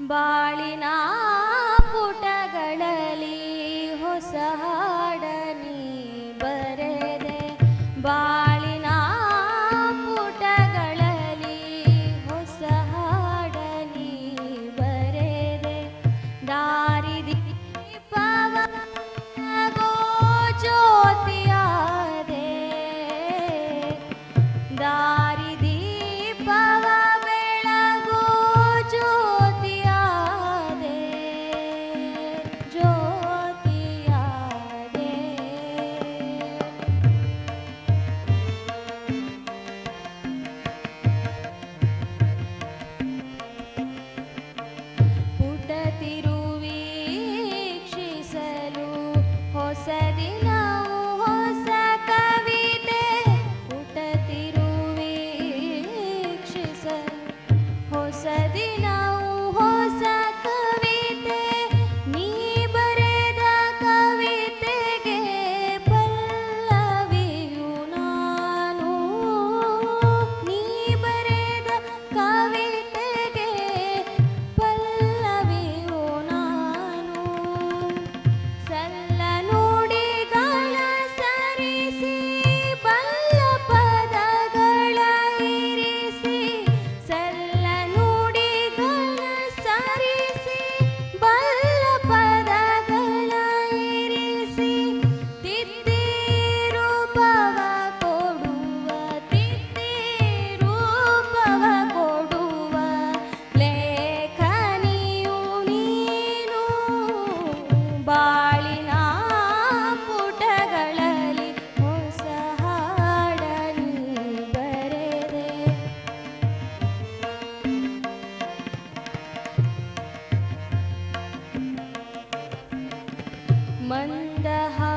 ಬಾಳಿನ ಪುಟಗಳಲ್ಲಿ ಹೊಸ ಹಾಡನಿ ಬರೆದೆ ಹೊಸ मन्दः